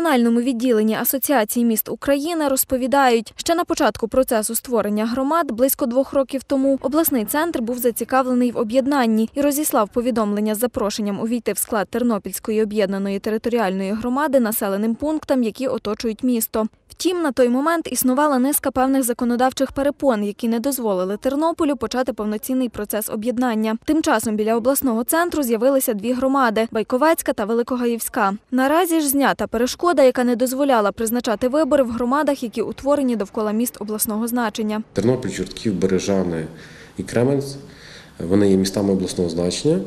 регіональному відділенні Асоціації міст України розповідають, ще на початку процесу створення громад близько двох років тому обласний центр був зацікавлений в об'єднанні і розіслав повідомлення з запрошенням увійти в склад Тернопільської об'єднаної територіальної громади населеним пунктам, які оточують місто. Втім, на той момент існувала низка певних законодавчих перепон, які не дозволили Тернополю почати повноцінний процес об'єднання. Тим часом біля обласного центру з'явилися дві громади Байковецька та Великогаївська. Наразі ж знята перешкода, яка не дозволяла призначати вибори в громадах, які утворені довкола міст обласного значення. Тернопіль, Чортків, Бережани і Кременець вони є містами обласного значення.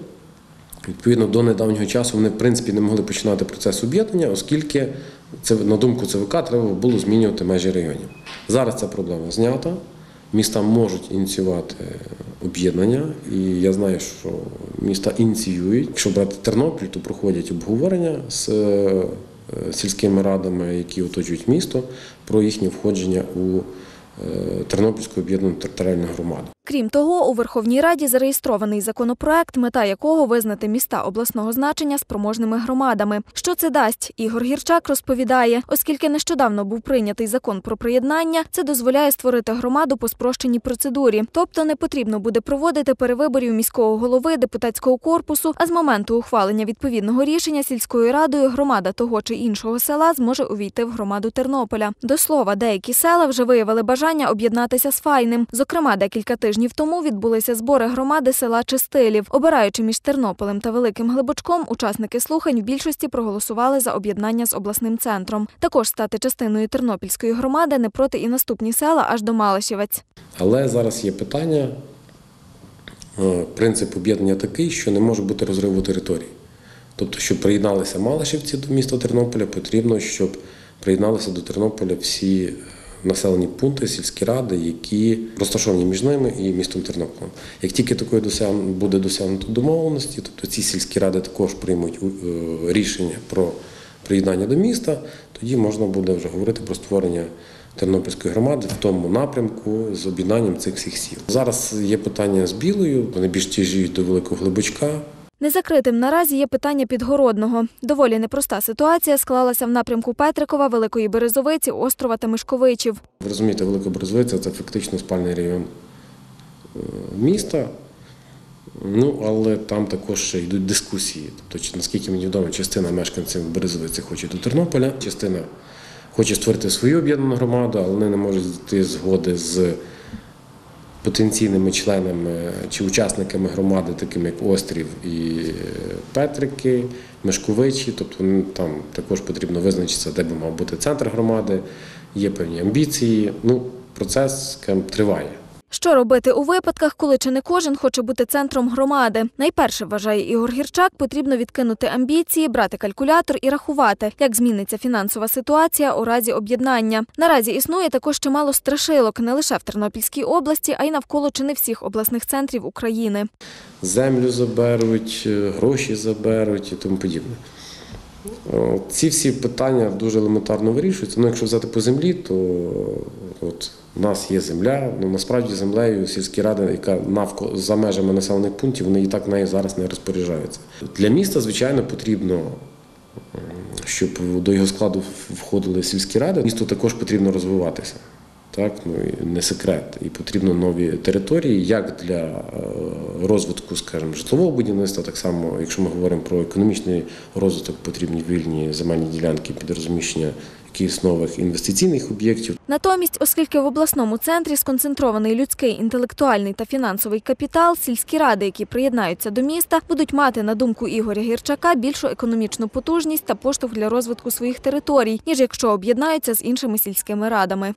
Відповідно, до недавнього часу вони в принципі не могли починати процес об'єднання, оскільки на думку ЦВК треба було змінювати межі районів. Зараз ця проблема знята. Міста можуть ініціювати об'єднання, і я знаю, що міста ініціюють. Якщо брати Тернопіль, то проходять обговорення з е, сільськими радами, які оточують місто, про їхнє входження у е, Тернопільську об'єднану територіальну громаду. Крім того, у Верховній Раді зареєстрований законопроект, мета якого визнати міста обласного значення спроможними громадами. Що це дасть? Ігор Гірчак розповідає, оскільки нещодавно був прийнятий закон про приєднання, це дозволяє створити громаду по спрощеній процедурі. Тобто не потрібно буде проводити перевиборів міського голови, депутатського корпусу, а з моменту ухвалення відповідного рішення сільською радою громада того чи іншого села зможе увійти в громаду Тернополя. До слова, деякі села вже виявили бажання об'єднатися з Файним. Зокрема, декілька тижнів тому відбулися збори громади села Чистилів. Обираючи між Тернополем та Великим Глибочком, учасники слухань в більшості проголосували за об'єднання з обласним центром. Також стати частиною Тернопільської громади не проти і наступні села аж до Малишівець. Але зараз є питання. е, Принцип об'єднання такий, що не може бути розриву території. Тобто, щоб приєдналися Малишівці до міста Тернополя, потрібно, щоб приєдналися до Тернополя всі е, населені пункти, сільські ради, які розташовані між ними і містом Тернополем. Як тільки такої буде досягнуто домовленості, тобто ці сільські ради також приймуть е, рішення про приєднання до міста, тоді можна буде вже говорити про створення Тернопільської громади в тому напрямку з об'єднанням цих всіх сіл. Зараз є питання з білою, вони більш тяжіють до великого глибочка. Незакритим наразі є питання підгородного. Доволі непроста ситуація склалася в напрямку Петрикова, Великої Березовиці, Острова та Мишковичів. Ви розумієте, Велика Березовиця це фактично спальний район е, міста. Ну, але там також йдуть дискусії. Тобто, наскільки мені відомо, частина мешканців Березовиці хоче до Тернополя, частина хоче створити свою об'єднану громаду, але вони не можуть дійти згоди з потенційними членами чи учасниками громади, такими як Острів і е, Петрики, Мешковичі. Тобто там також потрібно визначитися, де би мав бути центр громади, є певні амбіції. Ну, процес скажімо, триває. Що робити у випадках, коли чи не кожен хоче бути центром громади? Найперше, вважає Ігор Гірчак, потрібно відкинути амбіції, брати калькулятор і рахувати, як зміниться фінансова ситуація у разі об'єднання. Наразі існує також чимало страшилок не лише в Тернопільській області, а й навколо чи не всіх обласних центрів України. Землю заберуть, е, гроші заберуть і тому подібне. Ці всі питання дуже елементарно вирішуються. Ну, якщо взяти по землі, то от у нас є земля. Ну насправді землею сільські ради, яка навколо за межами населених пунктів, вони і так нею зараз не розпоряджаються. Для міста, звичайно, потрібно, щоб до його складу входили сільські ради. Місту також потрібно розвиватися. Так, ну не секрет. І потрібно нові території, як для е, розвитку, скажімо, житлового будівництва, так само, якщо ми говоримо про економічний розвиток, потрібні вільні земельні ділянки під розміщення якихось інвестиційних об'єктів. Натомість, оскільки в обласному центрі сконцентрований людський, інтелектуальний та фінансовий капітал, сільські ради, які приєднаються до міста, будуть мати, на думку Ігоря Гірчака, більшу економічну потужність та поштовх для розвитку своїх територій, ніж якщо об'єднаються з іншими сільськими радами.